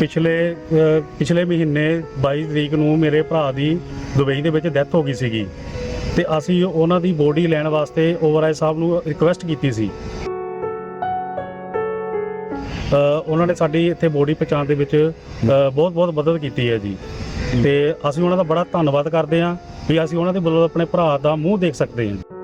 ਪਿਛਲੇ ਪਿਛਲੇ ਮਹੀਨੇ 22 ਤਰੀਕ ਨੂੰ ਮੇਰੇ ਭਰਾ ਦੀ ਦੁਬਈ ਦੇ ਵਿੱਚ ਡੈਥ ਹੋ ਗਈ ਸੀਗੀ। ਤੇ ਅਸੀਂ ਉਹਨਾਂ ਦੀ ਬੋਡੀ ਲੈਣ ਵਾਸਤੇ ਓਵਰਆਈ ਸਾਹਿਬ ਨੂੰ ਰਿਕੁਐਸਟ ਕੀਤੀ ਸੀ। ਉਹਨਾਂ ਨੇ ਸਾਡੀ ਇੱਥੇ ਬੋਡੀ ਪਹੁੰਚਾਉਣ ਦੇ ਵਿੱਚ ਬਹੁਤ ਬਹੁਤ ਮਦਦ ਕੀਤੀ ਹੈ ਜੀ। ਤੇ ਅਸੀਂ ਉਹਨਾਂ ਦਾ ਬੜਾ ਧੰਨਵਾਦ ਕਰਦੇ ਹਾਂ ਵੀ ਅਸੀਂ ਉਹਨਾਂ ਦੇ ਵੱਲੋਂ ਆਪਣੇ ਭਰਾ ਦਾ ਮੂੰਹ ਦੇਖ ਸਕਦੇ ਹਾਂ।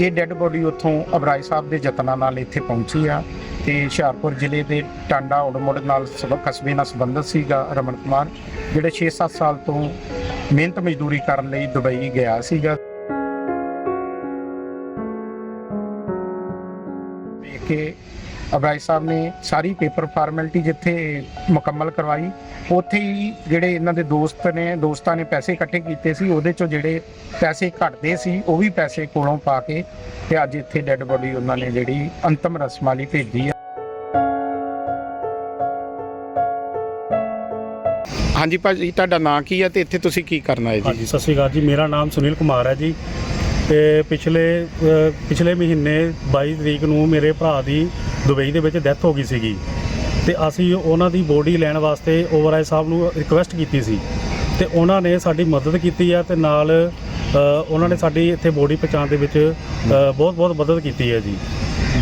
ਇਹ ਡੈੱਡ ਬੋਡੀ ਉੱਥੋਂ ਅਬਰਾਈ ਸਾਹਿਬ ਦੇ ਯਤਨਾਂ ਨਾਲ ਇੱਥੇ ਪਹੁੰਚੀ ਆ ਤੇ ਹੁਸ਼ਿਆਰਪੁਰ ਜ਼ਿਲ੍ਹੇ ਦੇ ਟਾਂਡਾ ਉੜਮੁੜ ਨਾਲ ਸਬ, ਕਸਬੇ ਨਾਲ ਸੰਬੰਧਿਤ ਸੀਗਾ ਰਮਨ ਕੁਮਾਰ, ਜਿਹੜੇ 6-7 ਸਾਲ ਤੋਂ ਮਿਹਨਤ ਮਜ਼ਦੂਰੀ ਕਰਨ ਲਈ ਦੁਬਈ ਗਿਆ ਸੀਗਾ। ਵੇਖ ਕੇ ਅਬਰਾਈ ਸਾਹਿਬ ਨੇ ਸਾਰੀ ਪੇਪਰ ਫਾਰਮੈਲਿਟੀ ਜਿੱਥੇ ਮੁਕੰਮਲ ਕਰਵਾਈ, ਉੱਥੇ ਹੀ ਜਿਹੜੇ ਇਹਨਾਂ ਦੇ ਦੋਸਤ ਨੇ, ਦੋਸਤਾਂ ਨੇ ਪੈਸੇ ਇਕੱਠੇ ਕੀਤੇ ਸੀ, ਉਹਦੇ ਚੋਂ ਜਿਹੜੇ ਪੈਸੇ ਘਟਦੇ ਸੀ, ਉਹ ਵੀ ਪੈਸੇ ਕੋਲੋਂ ਪਾ ਕੇ ਤੇ ਅੱਜ ਇੱਥੇ ਡੈੱਡ ਬੋਡੀ ਉਹਨਾਂ ਨੇ ਜਿਹੜੀ ਅੰਤਮ ਰਸਮਾਂ ਲਈ ਭੇਜੀ ਆ ਹਾਂਜੀ ਭਾਜੀ, ਤੁਹਾਡਾ ਨਾਂ ਕੀ ਹੈ ਤੇ ਇੱਥੇ ਤੁਸੀਂ ਕੀ ਕਰਨਾ ਹੈ ਹਾਂਜੀ, ਸਤਿ ਸ਼੍ਰੀ ਅਕਾਲ ਜੀ, ਮੇਰਾ ਨਾਮ ਸੁਨੀਲ ਕੁਮਾਰ ਹੈ ਜੀ। ਤੇ ਪਿਛਲੇ ਪਿਛਲੇ ਮਹੀਨੇ 22 ਤਰੀਕ ਨੂੰ ਮੇਰੇ ਭਰਾ ਦੀ ਦੁਬਈ ਦੇ ਵਿੱਚ ਡੈਥ ਹੋ ਗਈ ਸੀਗੀ। ਤੇ ਅਸੀਂ ਉਹਨਾਂ ਦੀ ਬੋਡੀ ਲੈਣ ਵਾਸਤੇ ਓਵਰਆਈ ਸਾਹਿਬ ਨੂੰ ਰਿਕੁਐਸਟ ਕੀਤੀ ਸੀ। ਤੇ ਉਹਨਾਂ ਨੇ ਸਾਡੀ ਮਦਦ ਕੀਤੀ ਹੈ ਤੇ ਨਾਲ ਉਹਨਾਂ ਨੇ ਸਾਡੀ ਇੱਥੇ ਬੋਡੀ ਪਹੁੰਚਾਉਣ ਦੇ ਵਿੱਚ ਬਹੁਤ ਬਹੁਤ ਮਦਦ ਕੀਤੀ ਹੈ ਜੀ।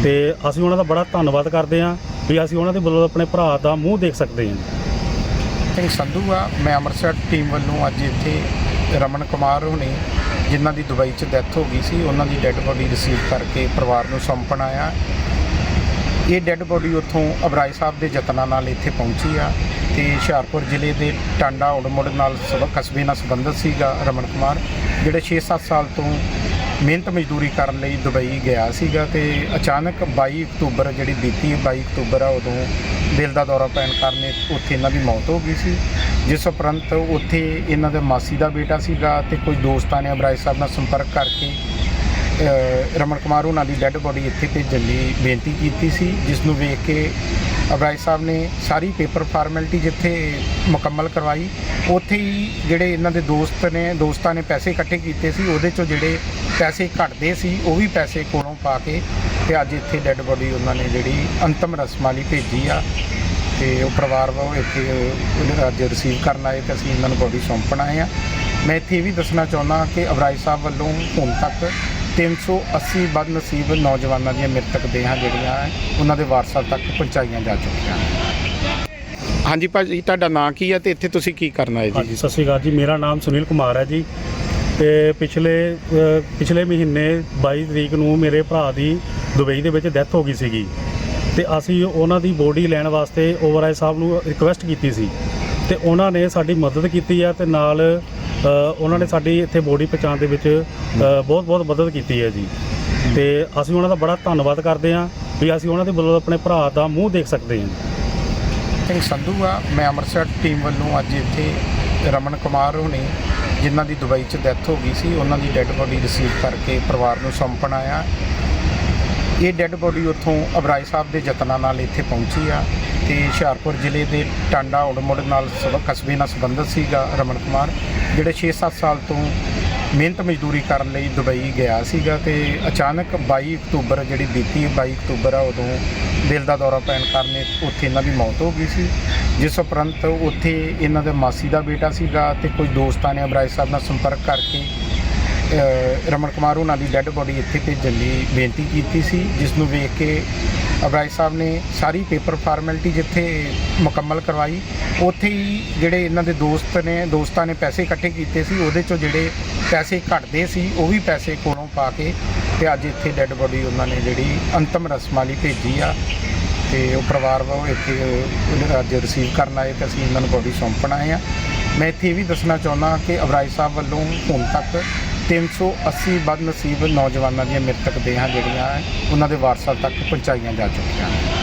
ਤੇ ਅਸੀਂ ਉਹਨਾਂ ਦਾ ਬੜਾ ਧੰਨਵਾਦ ਕਰਦੇ ਹਾਂ ਵੀ ਅਸੀਂ ਉਹਨਾਂ ਦੇ ਵੱਲੋਂ ਆਪਣੇ ਭਰਾ ਦਾ ਮੂੰਹ ਦੇਖ ਸਕਦੇ ਹਾਂ। ਸਿੰਘ ਸੰਧੂ ਆ, ਮੈਂ ਅੰਮ੍ਰਿਤਸਰ ਟੀਮ ਵੱਲੋਂ ਅੱਜ ਇੱਥੇ ਰਮਨ ਕੁਮਾਰ ਹੋਣੀ, ਜਿਨ੍ਹਾਂ ਦੀ ਦੁਬਈ 'ਚ ਡੈਥ ਹੋ ਗਈ ਸੀ, ਉਹਨਾਂ ਦੀ ਡੈੱਡ ਬੋਡੀ ਰਿਸੀਵ ਕਰਕੇ ਪਰਿਵਾਰ ਨੂੰ ਸੌਂਪਣ ਆਇਆ। ਇਹ ਡੈੱਡ ਬੋਡੀ ਉੱਥੋਂ ਅਬਰਾਈ ਸਾਹਿਬ ਦੇ ਯਤਨਾਂ ਨਾਲ ਇੱਥੇ ਪਹੁੰਚੀ ਆ ਤੇ ਹੁਸ਼ਿਆਰਪੁਰ ਜ਼ਿਲ੍ਹੇ ਦੇ ਟਾਂਡਾ ਉੜਮੁੜ ਨਾਲ ਸਬ, ਕਸਬੇ ਨਾਲ ਸੰਬੰਧਿਤ ਸੀਗਾ ਰਮਨ ਕੁਮਾਰ, ਜਿਹੜੇ 6-7 ਸਾਲ ਤੋਂ ਮਿਹਨਤ ਮਜ਼ਦੂਰੀ ਕਰਨ ਲਈ ਦੁਬਈ ਗਿਆ ਸੀਗਾ ਤੇ ਅਚਾਨਕ 22 ਅਕਤੂਬਰ ਜਿਹੜੀ ਬੀਤੀ 22 ਅਕਤੂਬਰ ਆ, ਉਦੋਂ ਦਿਲ ਦਾ ਦੌਰਾ ਪੈਣ ਕਾਰਨ ਉੱਥੇ ਇਹਨਾਂ ਦੀ ਮੌਤ ਹੋ ਗਈ ਸੀ। ਜਿਸ ਉਪਰੰਤ ਉੱਥੇ ਇਹਨਾਂ ਦੇ ਮਾਸੀ ਦਾ ਬੇਟਾ ਸੀਗਾ ਤੇ ਕੁਝ ਦੋਸਤਾਂ ਨੇ ਅਬਰਾਈ ਸਾਹਿਬ ਨਾਲ ਸੰਪਰਕ ਕਰਕੇ ਰਮਨ ਕੁਮਾਰ ਉਹਨਾਂ ਦੀ ਡੈੱਡ ਬੋਡੀ ਇੱਥੇ ਭੇਜਣ ਲਈ ਬੇਨਤੀ ਕੀਤੀ ਸੀ, ਜਿਸ ਨੂੰ ਵੇਖ ਕੇ ਅਬਰਾਈ ਸਾਹਿਬ ਨੇ ਸਾਰੀ ਪੇਪਰ ਫਾਰਮੈਲਿਟੀ ਜਿੱਥੇ ਮੁਕੰਮਲ ਕਰਵਾਈ, ਉੱਥੇ ਹੀ ਜਿਹੜੇ ਇਹਨਾਂ ਦੇ ਦੋਸਤ ਨੇ, ਦੋਸਤਾਂ ਨੇ ਪੈਸੇ ਇਕੱਠੇ ਕੀਤੇ ਸੀ, ਉਹਦੇ ਚੋਂ ਜਿਹੜੇ ਪੈਸੇ ਘਟਦੇ ਸੀ, ਉਹ ਵੀ ਪੈਸੇ ਕੋਲੋਂ ਪਾ ਕੇ ਤੇ ਅੱਜ ਇੱਥੇ ਡੈੱਡ ਬੋਡੀ ਉਹਨਾਂ ਨੇ ਜਿਹੜੀ ਅੰਤਮ ਰਸਮਾਂ ਲਈ ਭੇਜੀ ਆ। ਤੇ ਉਹ ਪਰਿਵਾਰ ਵੱਲੋਂ ਇੱਥੇ ਉਹਨੂੰ ਅੱਜ ਰਿਸੀਵ ਕਰਨ ਆਏ ਤੇ ਅਸੀਂ ਇਹਨਾਂ ਨੂੰ ਬੋਡੀ ਸੌਂਪਣ ਆਏ ਆ। ਮੈਂ ਇੱਥੇ ਇਹ ਵੀ ਦੱਸਣਾ ਚਾਹੁੰਦਾ ਕਿ ਅਬਰਾਈ ਸਾਹਿਬ ਵੱਲੋਂ ਹੁਣ ਤੱਕ 380 ਬਦਨਸੀਬ ਨੌਜਵਾਨਾਂ ਦੀਆਂ ਮ੍ਰਿਤਕ ਦੇਹਾਂ ਜਿਹੜੀਆਂ ਉਹਨਾਂ ਦੇ ਵਾਰਸਾਂ ਤੱਕ ਪਹੁੰਚਾਈਆਂ ਜਾ ਚੁੱਕੀਆਂ ਹਾਂਜੀ ਭਾਜੀ ਤੁਹਾਡਾ ਨਾਂ ਕੀ ਹੈ ਤੇ ਇੱਥੇ ਤੁਸੀਂ ਕੀ ਕਰਨਾ ਹੈ ਹਾਂਜੀ ਸਤਿ ਸ਼੍ਰੀ ਅਕਾਲ ਜੀ। ਮੇਰਾ ਨਾਮ ਸੁਨੀਲ ਕੁਮਾਰ ਹੈ ਜੀ। ਤੇ ਪਿਛਲੇ ਅ, ਪਿਛਲੇ ਮਹੀਨੇ 22 ਤਰੀਕ ਨੂੰ ਮੇਰੇ ਭਰਾ ਦੀ ਦੁਬਈ ਦੇ ਵਿੱਚ ਡੈਥ ਹੋ ਗਈ ਸੀਗੀ। ਤੇ ਅਸੀਂ ਉਹਨਾਂ ਦੀ ਬੋਡੀ ਲੈਣ ਵਾਸਤੇ ਓਵਰਆਈ ਸਾਹਿਬ ਨੂੰ ਰਿਕੁਐਸਟ ਕੀਤੀ ਸੀ। ਤੇ ਉਹਨਾਂ ਨੇ ਸਾਡੀ ਮਦਦ ਕੀਤੀ ਹੈ ਤੇ ਨਾਲ ਉਹਨਾਂ ਨੇ ਸਾਡੀ ਇੱਥੇ ਬੋਡੀ ਪਹੁੰਚਾਉਣ ਦੇ ਵਿੱਚ ਬਹੁਤ ਬਹੁਤ ਮਦਦ ਕੀਤੀ ਹੈ ਜੀ। ਤੇ ਅਸੀਂ ਉਹਨਾਂ ਦਾ ਬੜਾ ਧੰਨਵਾਦ ਕਰਦੇ ਹਾਂ ਵੀ ਅਸੀਂ ਉਹਨਾਂ ਦੇ ਵੱਲੋਂ ਆਪਣੇ ਭਰਾ ਦਾ ਮੂੰਹ ਦੇਖ ਸਕਦੇ ਹਾਂ। ਸਿੰਘ ਸੰਧੂ ਆ, ਮੈਂ ਅੰਮ੍ਰਿਤਸਰ ਟੀਮ ਵੱਲੋਂ ਅੱਜ ਇੱਥੇ ਰਮਨ ਕੁਮਾਰ ਹੋਣੀ, ਜਿਨ੍ਹਾਂ ਦੀ ਦੁਬਈ 'ਚ ਡੈਥ ਹੋ ਗਈ ਸੀ, ਉਹਨਾਂ ਦੀ ਡੈੱਡ ਬੋਡੀ ਰਿਸੀਵ ਕਰਕੇ ਪਰਿਵਾਰ ਨੂੰ ਸੌਂਪਣ ਆਇਆ। ਇਹ ਡੈੱਡ ਬੋਡੀ ਉੱਥੋਂ ਅਬਰਾਈ ਸਾਹਿਬ ਦੇ ਯਤਨਾਂ ਨਾਲ ਇੱਥੇ ਪਹੁੰਚੀ ਆ ਤੇ ਹੁਸ਼ਿਆਰਪੁਰ ਜ਼ਿਲ੍ਹੇ ਦੇ ਟਾਂਡਾ ਉੜਮੁੜ ਨਾਲ ਸਬ, ਕਸਬੇ ਨਾਲ ਸੰਬੰਧਿਤ ਸੀਗਾ ਰਮਨ ਕੁਮਾਰ, ਜਿਹੜੇ 6-7 ਸਾਲ ਤੋਂ ਮਿਹਨਤ ਮਜ਼ਦੂਰੀ ਕਰਨ ਲਈ ਦੁਬਈ ਗਿਆ ਸੀਗਾ ਤੇ ਅਚਾਨਕ 22 ਅਕਤੂਬਰ ਜਿਹੜੀ ਬੀਤੀ 22 ਅਕਤੂਬਰ ਆ ਉਦੋਂ ਦਿਲ ਦਾ ਦੌਰਾ ਪੈਣ ਕਾਰਨ ਇਹ- ਉੱਥੇ ਇਹਨਾਂ ਦੀ ਮੌਤ ਹੋ ਗਈ ਸੀ। ਜਿਸ ਉਪਰੰਤ ਉੱਥੇ ਇਹਨਾਂ ਦੇ ਮਾਸੀ ਦਾ ਬੇਟਾ ਸੀਗਾ ਤੇ ਕੁਝ ਦੋਸਤਾਂ ਨੇ ਅਬਰਾਈ ਸਾਹਿਬ ਨਾਲ ਸੰਪਰਕ ਕਰਕੇ ਰਮਨ ਕੁਮਾਰ ਉਹਨਾਂ ਦੀ ਡੈੱਡ ਬੋਡੀ ਇੱਥੇ ਭੇਜਣ ਲਈ ਬੇਨਤੀ ਕੀਤੀ ਸੀ, ਜਿਸ ਨੂੰ ਵੇਖ ਕੇ ਅਬਰਾਈ ਸਾਹਿਬ ਨੇ ਸਾਰੀ ਪੇਪਰ ਫਾਰਮੈਲਿਟੀ ਜਿੱਥੇ ਮੁਕੰਮਲ ਕਰਵਾਈ, ਉੱਥੇ ਹੀ ਜਿਹੜੇ ਇਹਨਾਂ ਦੇ ਦੋਸਤ ਨੇ, ਦੋਸਤਾਂ ਨੇ ਪੈਸੇ ਇਕੱਠੇ ਕੀਤੇ ਸੀ, ਉਹਦੇ ਚੋਂ ਜਿਹੜੇ ਪੈਸੇ ਘਟਦੇ ਸੀ, ਉਹ ਵੀ ਪੈਸੇ ਕੋਲੋਂ ਪਾ ਕੇ ਤੇ ਅੱਜ ਇੱਥੇ ਡੈੱਡ ਬੋਡੀ ਉਹਨਾਂ ਨੇ ਜਿਹੜੀ ਅੰਤਮ ਰਸਮਾਂ ਲਈ ਭੇਜੀ ਆ ਤੇ ਉਹ ਪਰਿਵਾਰ ਵੱਲੋਂ ਇੱਥੇ ਉਹਨੂੰ ਅੱਜ ਰਿਸੀਵ ਕਰਨ ਆਏ ਤੇ ਅਸੀਂ ਇਹਨਾਂ ਨੂੰ ਬੋਡੀ ਸੌਂਪਣ ਆਏ ਆ। ਮੈਂ ਇੱਥੇ ਇਹ ਵੀ ਦੱਸਣਾ ਚਾਹੁੰਦਾ ਕਿ ਅਬਰਾਈ ਸਾਹਿਬ ਵੱਲੋਂ ਹੁਣ ਤੱਕ 380 ਬਦਨਸੀਬ ਨੌਜਵਾਨਾਂ ਦੀਆਂ ਮ੍ਰਿਤਕ ਦੇਹਾਂ ਜਿਹੜੀਆਂ ਉਹਨਾਂ ਦੇ ਵਾਰਸਾਂ ਤੱਕ ਪਹੁੰਚਾਈਆਂ ਜਾ ਚੁੱਕੀਆਂ ਹਨ